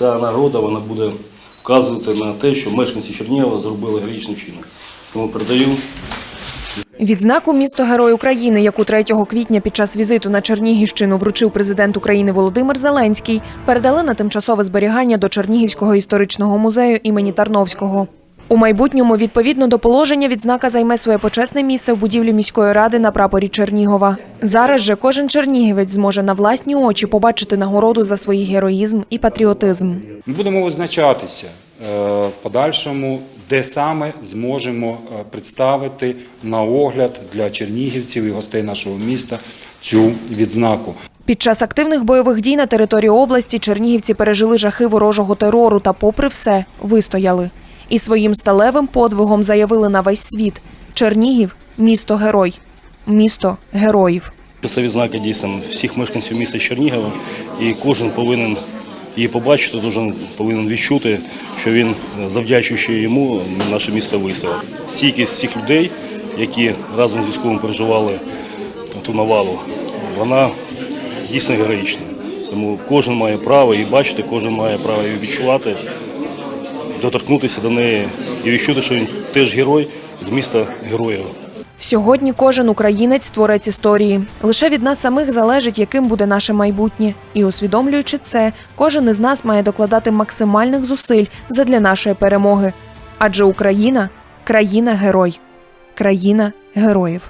Ця нагорода вона буде вказувати на те, що мешканці Чернігова зробили героїчний вчинок. Тому передаю Відзнаку місто Герой України, яку 3 квітня під час візиту на Чернігівщину вручив президент України Володимир Зеленський, передали на тимчасове зберігання до Чернігівського історичного музею імені Тарновського. У майбутньому, відповідно до положення, відзнака займе своє почесне місце в будівлі міської ради на прапорі Чернігова. Зараз же кожен чернігівець зможе на власні очі побачити нагороду за свій героїзм і патріотизм. Ми будемо визначатися е, в подальшому, де саме зможемо е, представити на огляд для чернігівців і гостей нашого міста цю відзнаку. Під час активних бойових дій на території області чернігівці пережили жахи ворожого терору та, попри все, вистояли. І своїм сталевим подвигом заявили на весь світ: Чернігів місто герой, місто героїв. Це відзнака дійсно всіх мешканців міста Чернігова, і кожен повинен її побачити, кожен повинен відчути, що він, завдячуючи йому, наше місто вистояло. Стійкість всіх людей, які разом з військовим переживали ту навалу, вона дійсно героїчна. Тому кожен має право її бачити, кожен має право її відчувати, доторкнутися до неї і відчути, що він теж герой з міста героїв. Сьогодні кожен українець творець історії. Лише від нас самих залежить, яким буде наше майбутнє. І усвідомлюючи це, кожен із нас має докладати максимальних зусиль задля нашої перемоги. Адже Україна країна герой, країна героїв.